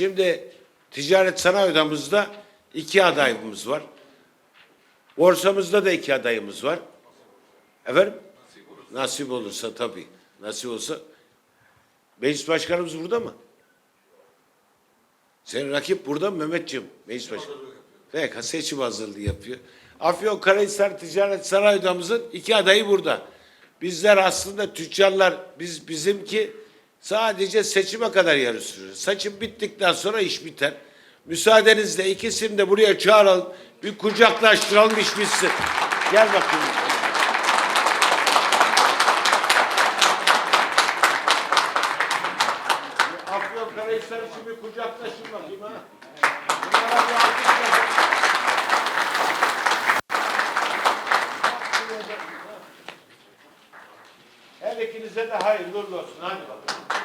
Şimdi ticaret sanayi odamızda iki adayımız var. Borsamızda da iki adayımız var. Efendim? Nasip olursa tabii. Nasip olsa. Meclis başkanımız burada mı? Senin rakip burada mı Mehmetciğim? Meclis başkanı. Peki seçim hazırlığı yapıyor. Afyonkarahisar Ticaret Sanayi Odamızın iki adayı burada. Bizler aslında tüccarlar, biz bizimki sadece seçime kadar yarışıyoruz. Seçim bittikten sonra iş biter. Müsaadenizle ikisini de buraya çağıralım. Bir kucaklaştıralım iş bitsin. Gel bakayım. Afyonkarahisar için bir kucaklaşın bakayım ha. Her ikinize de hayırlı olsun. Hadi bakalım.